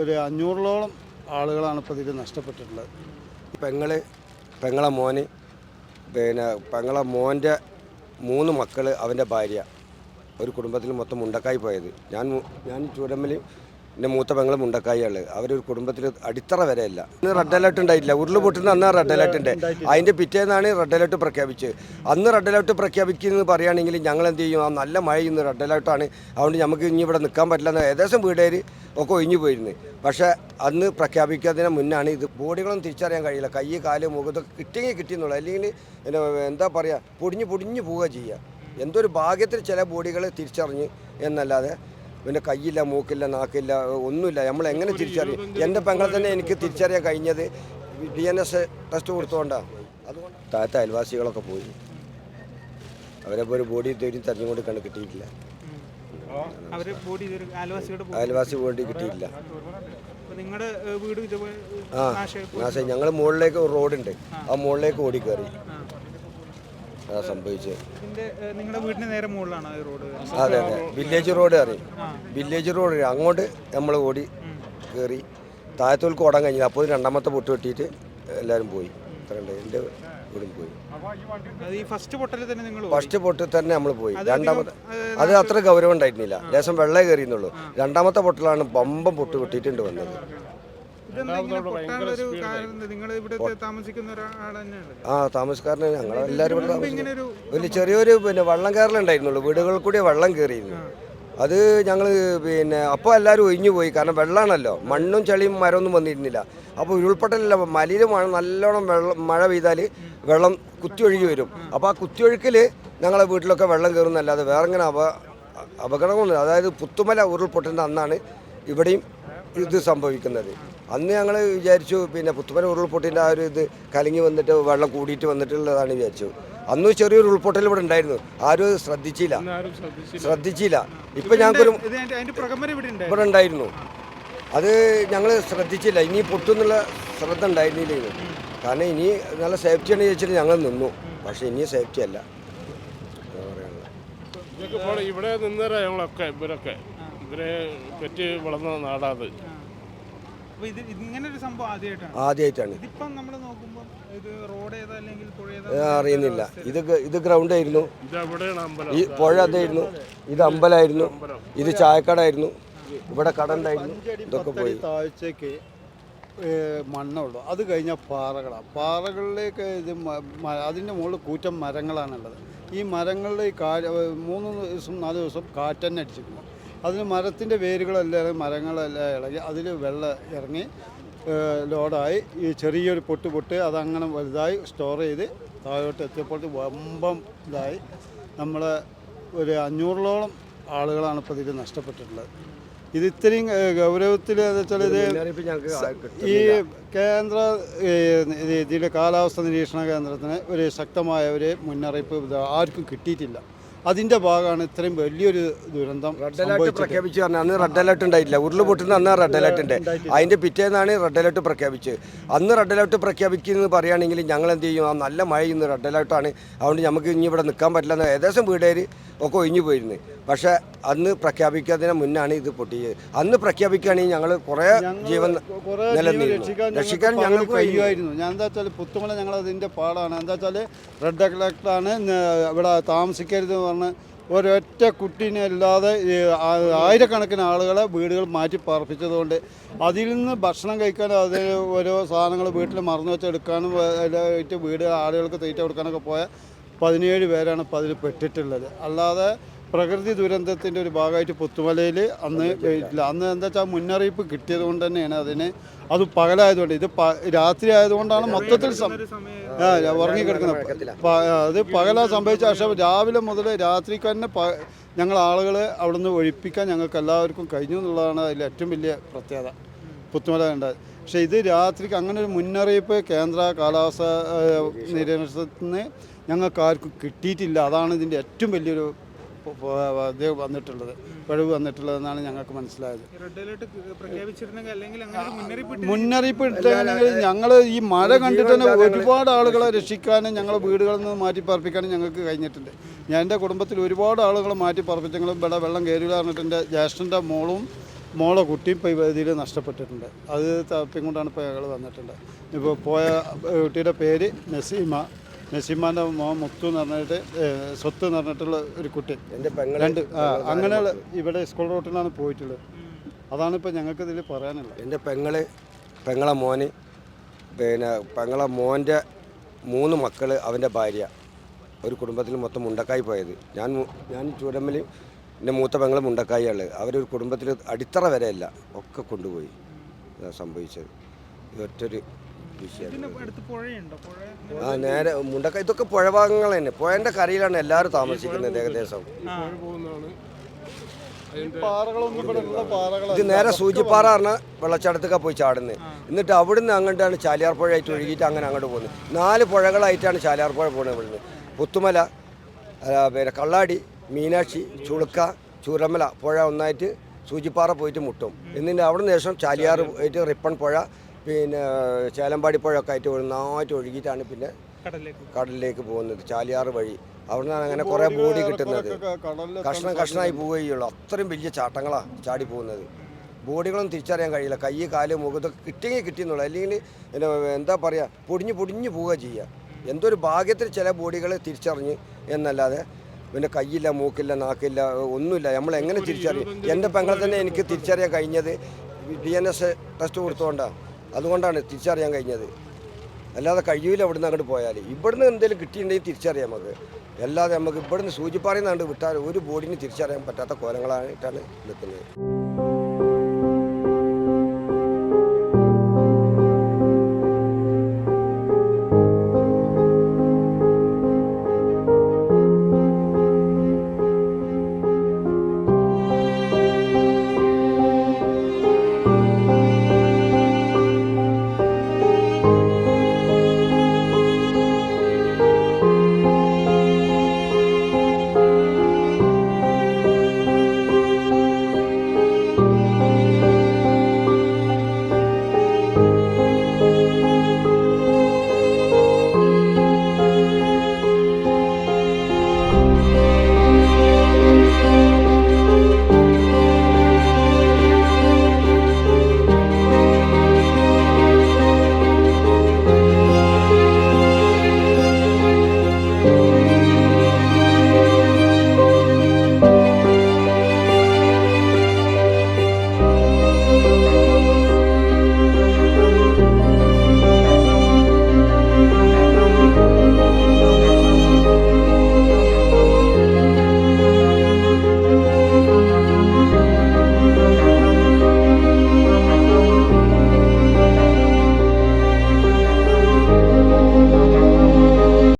ഒരു അഞ്ഞൂറിലോളം ആളുകളാണ് ഇപ്പോൾ ഇതിൽ നഷ്ടപ്പെട്ടിട്ടുള്ളത്. പെങ്ങൾ പെങ്ങളെ മോന് പിന്നെ പെങ്ങളെ മോന്റെ മൂന്ന് മക്കൾ അവന്റെ ഭാര്യ. ഒരു കുടുംബത്തിൽ മൊത്തം മുണ്ടക്കായി പോയത്. ഞാൻ ഞാൻ ചൂരമ്മൽ എന്റെ മൂത്ത പെങ്ങൾ മുണ്ടക്കായികൾ. അവരൊരു കുടുംബത്തിൽ അടിത്തറ വരെയല്ല. ഇന്ന് റെഡ് അലേർട്ട് ഉണ്ടായിട്ടില്ല. ഉരുൾ പൊട്ടുന്ന അന്ന് റെഡ് അലേർട്ട് ഉണ്ട്. അതിന്റെ പിറ്റേന്നാണ് റെഡ് അലേർട്ട് പ്രഖ്യാപിച്ചത് അന്ന് റെഡ് അലേർട്ട് പ്രഖ്യാപിക്കുന്നത് പറയുകയാണെങ്കിൽ ഞങ്ങൾ എന്ത് ചെയ്യും? ആ നല്ല മഴ ഇന്ന് റെഡ് അലേർട്ടാണ് അതുകൊണ്ട് നമുക്ക് ഇനി ഇവിടെ നിൽക്കാൻ പറ്റില്ല എന്ന് ഏകദേശം വീടേര് ഒക്കെ ഒഴിഞ്ഞു പോയിരുന്നു. പക്ഷേ അന്ന് പ്രഖ്യാപിക്കാതിന് മുന്നാണ് ഇത് ബോഡികളൊന്നും തിരിച്ചറിയാൻ കഴിയില്ല. കൈ കാൽ മുഖത്തൊക്കെ കിട്ടിയെങ്കിൽ കിട്ടിയെന്നുള്ളൂ. അല്ലെങ്കിൽ എന്താ പറയുക പൊടിഞ്ഞ് പൊടിഞ്ഞ് പോവുക ചെയ്യുക. എന്തൊരു ഭാഗ്യത്തിൽ ചില ബോഡികൾ തിരിച്ചറിഞ്ഞ് എന്നല്ലാതെ പിന്നെ കയ്യില്ല മൂക്കില്ല നാക്കില്ല ഒന്നുമില്ല. നമ്മൾ എങ്ങനെ തിരിച്ചറിയും? എന്റെ പെങ്ങളെ തന്നെ എനിക്ക് തിരിച്ചറിയാൻ കഴിഞ്ഞത് ഡി എൻ എസ് ടെസ്റ്റ് കൊടുത്തുകൊണ്ടാണ് അതുകൊണ്ട്. താഴത്തെ അയൽവാസികളൊക്കെ പോയി. അവരെ ഒരു ബോഡി ഇതുവരെയും തെരഞ്ഞുകൊണ്ട് കണ്ട് കിട്ടിയിട്ടില്ല. അയൽവാസി ബോഡി കിട്ടിയിട്ടില്ല. ആ നാശം ഞങ്ങൾ മുകളിലേക്ക് റോഡുണ്ട്. ആ. മുകളിലേക്ക് ഓടി കയറി അതാ സംഭവിച്ചത്. ഇതിന്റെ നിങ്ങളുടെ വീടിന് നേരെ മുകളിലാണ് ഈ റോഡ് അതെ അതെ. വില്ലേജ് റോഡ് അറിയും. വില്ലേജ് റോഡ് അങ്ങോട്ട് നമ്മൾ ഓടി കയറി താഴത്തോൽക്ക് ഓടാൻ കഴിഞ്ഞില്ല. അപ്പോൾ രണ്ടാമത്തെ പൊട്ട് വെട്ടിയിട്ട് എല്ലാവരും പോയി. അത്രയുണ്ട് എന്റെ വീടും പോയി. അത് ഈ ഫസ്റ്റ് പൊട്ടലിൽ തന്നെ നിങ്ങൾ ഫസ്റ്റ് പൊട്ടിൽ തന്നെ നമ്മൾ പോയി. രണ്ടാമത്തെ അത് അത്ര ഗൗരവം ഉണ്ടായിരുന്നില്ല. ലേശം വെള്ളം കയറിയെന്നുള്ളൂ രണ്ടാമത്തെ പൊട്ടിലാണ് ബമ്പം പൊട്ട് വെട്ടിയിട്ടുണ്ട് വന്നത്. ആ താമസക്കാരനെ ഞങ്ങൾ എല്ലാവരും ഇവിടെ താമസിക്കുന്നു. ഇങ്ങനെ ഒരു ചെറിയൊരു പിന്നെ വെള്ളം കയറലുണ്ടായിരുന്നുള്ളൂ വീടുകളിൽ കൂടി വെള്ളം കയറിയിരുന്നു അത് ഞങ്ങൾ പിന്നെ അപ്പോൾ എല്ലാവരും ഒഴിഞ്ഞു പോയി. കാരണം വെള്ളമാണല്ലോ മണ്ണും ചെളിയും മരമൊന്നും വന്നിരുന്നില്ല. അപ്പോൾ ഉരുൾപൊട്ടലില്ല മലയിൽ മഴ നല്ലോണം വെള്ളം മഴ പെയ്താൽ വെള്ളം കുത്തി ഒഴുകി വരും. അപ്പോൾ ആ കുത്തിയൊഴുക്കിൽ ഞങ്ങളെ വീട്ടിലൊക്കെ വെള്ളം കയറുന്നല്ലാതെ വേറെ ഇങ്ങനെ അപ അപകടമൊന്നുമില്ല. അതായത് പുത്തുമല ഉരുൾപൊട്ടുന്ന അന്നാണ് ഇവിടെയും ഇത് സംഭവിക്കുന്നത്. അന്ന് ഞങ്ങൾ വിചാരിച്ചു പിന്നെ പുത്തുമല ഉരുൾപൊട്ടിന്റെ ആ ഒരു ഇത് കലങ്ങി വന്നിട്ട് വെള്ളം കൂടിയിട്ട് വന്നിട്ടുള്ളതാണ് വിചാരിച്ചു. അന്ന് ചെറിയൊരു ഉൾപൊട്ടൽ ഇവിടെ ഉണ്ടായിരുന്നു. ആരും ശ്രദ്ധിച്ചില്ല. ശ്രദ്ധിച്ചില്ല. ഇപ്പം ഞങ്ങൾക്കൊരു ഇവിടെ ഉണ്ടായിരുന്നു. അത് ഞങ്ങൾ ശ്രദ്ധിച്ചില്ല. ഇനി പൊട്ടുന്നുള്ള ശ്രദ്ധ ഉണ്ടായിരുന്നില്ല കാരണം ഇനി നല്ല സേഫ്റ്റിയാണ് ചോദിച്ചിട്ട് ഞങ്ങൾ നിന്നു. പക്ഷേ ഇനി സേഫ്റ്റി അല്ല. ഇവിടെ നിന്നവരാ ഞങ്ങളൊക്കെ ഇവരൊക്കെ. ഇവരെ പറ്റി വളർന്ന നാടാത് അപ്പൊ ഇത് ഇങ്ങനെ ഒരു സംഭവം ആദ്യമായിട്ടാണ്. ആദ്യമായിട്ടാണ്. ഇതിപ്പം നമ്മൾ നോക്കുമ്പോൾ ഇത് റോഡ് അല്ലെങ്കിൽ പുഴ അറിയുന്നില്ല. ഇത് ഇത് ഗ്രൗണ്ട് ആയിരുന്നു. ഇത് അവിടെയാണ് അമ്പലം. ഈ പുഴ അതായിരുന്നു. ഇത് അമ്പലമായിരുന്നു. ഇത് ചായക്കടായിരുന്നു ഇവിടെ കടണ്ടായിരുന്നു ഇതൊക്കെ പോയി. താഴ്ചക്ക് മണ്ണുള്ളു. അത് കഴിഞ്ഞാൽ പാറകളാണ് പാറകളിലേക്ക് ഇത് അതിന്റെ മുകളിൽ കൂറ്റം മരങ്ങളാണുള്ളത്. ഈ മരങ്ങളുടെ ഈ കാ മൂന്ന് ദിവസം നാല് ദിവസം കാറ്റന്നെ അടിച്ചിരിക്കുന്നു അതിന് മരത്തിന്റെ വേരുകളെല്ലാം മരങ്ങളെല്ലാം ഇളകി അതിൽ വെള്ളം ഇറങ്ങി ലോഡായി. ഈ ചെറിയൊരു പൊട്ട് പൊട്ട് അതങ്ങനെ വലുതായി സ്റ്റോർ ചെയ്ത് താഴോട്ട് എത്തിയപ്പോൾ വമ്പം ഇതായി. നമ്മൾ ഒരു അഞ്ഞൂറിലോളം ആളുകളാണ് ഇപ്പോൾ ഇതിൽ നഷ്ടപ്പെട്ടിട്ടുള്ളത്. ഇത് ഇത്രയും ഗൗരവത്തിൽ വെച്ചാൽ ഇത് ഈ കേന്ദ്ര ഇതിലെ കാലാവസ്ഥ നിരീക്ഷണ കേന്ദ്രത്തിന് ഒരു ശക്തമായ ഒരു മുന്നറിയിപ്പ് ആർക്കും കിട്ടിയിട്ടില്ല. അതിന്റെ ഭാഗമാണ് ഇത്രയും വലിയൊരു ദുരന്തം റെഡ് അലേർട്ട് പ്രഖ്യാപിച്ചു പറഞ്ഞാൽ അന്ന് റെഡ് അലർട്ട് ഉണ്ടായിട്ടില്ല. ഉരുൾ പൊട്ടുന്ന അന്ന് റെഡ് അലർട്ട് ഉണ്ട്. അതിന്റെ പിറ്റേന്നാണ് റെഡ് അലർട്ട് പ്രഖ്യാപിച്ചത് അന്ന് റെഡ് അലർട്ട് പ്രഖ്യാപിക്കുന്നത് പറയുകയാണെങ്കിൽ ഞങ്ങൾ എന്ത് ചെയ്യും? ആ നല്ല മഴ ഇന്ന് റെഡ് അലേർട്ടാണ് അതുകൊണ്ട് നമുക്ക് ഇനി ഇവിടെ നിൽക്കാൻ പറ്റില്ല ഏകദേശം വീടേര് ഒക്കെ ഒഴിഞ്ഞു പോയിരുന്നു. പക്ഷേ അന്ന് പ്രഖ്യാപിക്കാതിന് മുന്നാണ് ഇത് പൊട്ടിയത്. അന്ന് പ്രഖ്യാപിക്കുകയാണെങ്കിൽ ഞങ്ങൾ കുറേ ജീവൻ രക്ഷിക്കാൻ ഞങ്ങൾ ഞങ്ങൾക്ക് കഴിയുമായിരുന്നു. ഞാൻ എന്താ വെച്ചാൽ പുത്തുമല ഞങ്ങൾ അതിന്റെ പാടാണ്. എന്താ വെച്ചാൽ റെഡ് അലർട്ടാണ് ഇവിടെ താമസിക്കരുത് എന്ന് പറഞ്ഞ് ഒരൊറ്റ കുട്ടീനെ അല്ലാതെ ആയിരക്കണക്കിന് ആളുകളെ വീടുകൾ മാറ്റി പാർപ്പിച്ചതുകൊണ്ട് അതിൽ നിന്ന് ഭക്ഷണം കഴിക്കാൻ അത് ഓരോ സാധനങ്ങൾ വീട്ടിൽ മറന്നു വെച്ചെടുക്കാനും വീട് ആളുകൾക്ക് തീറ്റ കൊടുക്കാനൊക്കെ പോയ പതിനേഴ് പേരാണ് ഇപ്പോൾ അതിൽ പെട്ടിട്ടുള്ളത്. അല്ലാതെ പ്രകൃതി ദുരന്തത്തിന്റെ ഒരു ഭാഗമായിട്ട് പുത്തുമലയിൽ അന്ന് ഇല്ല അന്ന് എന്താ വെച്ചാൽ മുന്നറിയിപ്പ് കിട്ടിയത് കൊണ്ട് തന്നെയാണ് അതിന് അത് പകലായതുകൊണ്ട്. ഇത് രാത്രി ആയതുകൊണ്ടാണ് മൊത്തത്തിൽ ഉറങ്ങിക്കിടക്കുന്നത് അത് പകലാ സംഭവിച്ച പക്ഷേ രാവിലെ മുതൽ രാത്രി തന്നെ ഞങ്ങൾ ആളുകളെ അവിടുന്ന് ഒഴിപ്പിക്കാൻ ഞങ്ങൾക്ക് എല്ലാവർക്കും കഴിഞ്ഞു എന്നുള്ളതാണ് അതിൽ ഏറ്റവും വലിയ പ്രത്യേകത. പുത്തുമല ഉണ്ടായത് പക്ഷേ ഇത് രാത്രിക്ക് അങ്ങനെ ഒരു മുന്നറിയിപ്പ് കേന്ദ്ര കാലാവസ്ഥ നിരീക്ഷണത്തിന് നിന്ന് ഞങ്ങൾക്ക് ആർക്കും കിട്ടിയിട്ടില്ല. അതാണ് ഇതിന്റെ ഏറ്റവും വലിയൊരു ഇത് വന്നിട്ടുള്ളത്. പിഴവ് വന്നിട്ടുള്ളതെന്നാണ് ഞങ്ങൾക്ക് മനസ്സിലായത്. റെഡ് അലേർട്ട് പ്രഖ്യാപിച്ചിരുന്നെങ്കിൽ അല്ലെങ്കിൽ അങ്ങനെ മുന്നറിയിപ്പ് ഇട്ട് മുന്നറിയിപ്പ് ഇട്ടാണെങ്കിൽ ഞങ്ങൾ ഈ മഴ കണ്ടിട്ട് തന്നെ ഒരുപാട് ആളുകളെ രക്ഷിക്കാനും ഞങ്ങളെ വീടുകളിൽ നിന്ന് മാറ്റി പാർപ്പിക്കാനും ഞങ്ങൾക്ക് കഴിഞ്ഞിട്ടുണ്ട്. ഞാൻ എന്റെ കുടുംബത്തിൽ ഒരുപാട് ആളുകളെ മാറ്റി പാർപ്പിച്ചു ഞങ്ങൾ ഇവിടെ വെള്ളം കയറിയില്ല പറഞ്ഞിട്ട് എന്റെ ജ്യേഷ്ഠന്റെ മോളും മോളെ കുട്ടിയും ഇപ്പോൾ ഇതിൽ നഷ്ടപ്പെട്ടിട്ടുണ്ട്. അത് തപ്പിക്കൊണ്ടാണ് ഇപ്പോൾ ഞങ്ങൾ വന്നിട്ടുണ്ട് ഇപ്പോൾ പോയ കുട്ടിയുടെ പേര് നസീമ. നസീമാന്റെ മോൻ മുത്തു എന്ന് പറഞ്ഞിട്ട് സ്വത്ത് എന്ന് പറഞ്ഞിട്ടുള്ള ഒരു കുട്ടി. രണ്ട് ആ അങ്ങനെയുള്ള ഇവിടെ സ്കൂൾ റോട്ടിലാണ് പോയിട്ടുള്ളത്. അതാണ് ഇപ്പോൾ ഞങ്ങൾക്ക് ഇതിൽ പറയാനുള്ളത്. എന്റെ പെങ്ങൾ പെങ്ങളെ മോന് പിന്നെ പെങ്ങളെ മോന്റെ മൂന്ന് മക്കൾ അവന്റെ ഭാര്യ. ഒരു കുടുംബത്തിൽ മൊത്തം മുണ്ടക്കായി പോയത്. ഞാൻ ഞാൻ ചൂരമ്മൽ എന്റെ മൂത്ത പെങ്ങൾ മുണ്ടക്കായിയാണ്. അവരൊരു കുടുംബത്തിൽ അടിത്തറ വരെയല്ല ഒക്കെ കൊണ്ടുപോയി. സംഭവിച്ചത്. ഒറ്റൊരു പുഴ ആ നേരെ മുണ്ടക്ക ഇതൊക്കെ പുഴഭാഗങ്ങൾ തന്നെ. പുഴന്റെ കരയിലാണ് എല്ലാവരും താമസിക്കുന്നത് ഏകദേശം. പുഴ ഇത് നേരെ സൂചിപ്പാറ പറഞ്ഞ വെള്ളച്ചാട്ടത്തൊക്കെ പോയി ചാടുന്നത് എന്നിട്ട് അവിടുന്ന് അങ്ങോട്ടാണ് ചാലിയാർ പുഴയായിട്ട് ഒഴുകിയിട്ട് അങ്ങനെ അങ്ങോട്ട് പോകുന്നത് നാല് പുഴകളായിട്ടാണ് ചാലിയാർ പുഴ പോകുന്നത് ഇവിടുന്ന്. പുത്തുമല പിന്നെ കള്ളാടി മീനാക്ഷി ചുളുക്ക ചൂരമല പുഴ ഒന്നായിട്ട് സൂചിപ്പാറ പോയിട്ട് മുട്ടും. എന്നിട്ട് അവിടുന്ന് ശേഷം ചാലിയാർ. പോയിട്ട് റിപ്പൺ പുഴ പിന്നെ ചേലമ്പാടി പുഴ ഒക്കെ ആയിട്ട് ഒന്നായിട്ട് ഒഴുകിയിട്ടാണ് പിന്നെ കടലിലേക്ക്. പോകുന്നത് ചാലിയാറ് വഴി. അവിടുന്നാണ് അങ്ങനെ കുറേ ബോഡി കിട്ടുന്നത്. കഷ്ണം കഷ്ണമായി പോവുകയുള്ളൂ. അത്രയും വലിയ ചാട്ടങ്ങളാണ് ചാടി പോകുന്നത്. ബോഡികളൊന്നും തിരിച്ചറിയാൻ കഴിയില്ല. കൈ കാൽ മുഖത്തൊക്കെ കിട്ടിയെങ്കിൽ കിട്ടിയെന്നുള്ളൂ. അല്ലെങ്കിൽ പിന്നെ എന്താ പറയുക പൊടിഞ്ഞ് പൊടിഞ്ഞ് പോവുക ചെയ്യുക. എന്തൊരു ഭാഗ്യത്തിൽ ചില ബോഡികൾ തിരിച്ചറിഞ്ഞ് എന്നല്ലാതെ പിന്നെ കയ്യില്ല മൂക്കില്ല നാക്കില്ല ഒന്നുമില്ല. നമ്മൾ എങ്ങനെ തിരിച്ചറിയും? എന്റെ പെങ്ങളെ തന്നെ എനിക്ക് തിരിച്ചറിയാൻ കഴിഞ്ഞത് ഡി എൻ എസ് ടെസ്റ്റ് കൊടുത്തുകൊണ്ടാണ് അതുകൊണ്ടാണ് തിരിച്ചറിയാൻ കഴിഞ്ഞത്. അല്ലാതെ കഴിയൂല ഇവിടുന്ന് അങ്ങോട്ട് പോയാൽ ഇവിടുന്ന് എന്തെങ്കിലും കിട്ടിയിട്ടുണ്ടെങ്കിൽ തിരിച്ചറിയാം നമുക്ക്. അല്ലാതെ നമുക്ക് ഇവിടുന്ന് സൂചിപ്പാറയിൽ വിട്ടാൽ ഒരു ബോഡിന് തിരിച്ചറിയാൻ പറ്റാത്ത കോലങ്ങളായിട്ടാണ് നിൽക്കുന്നത്.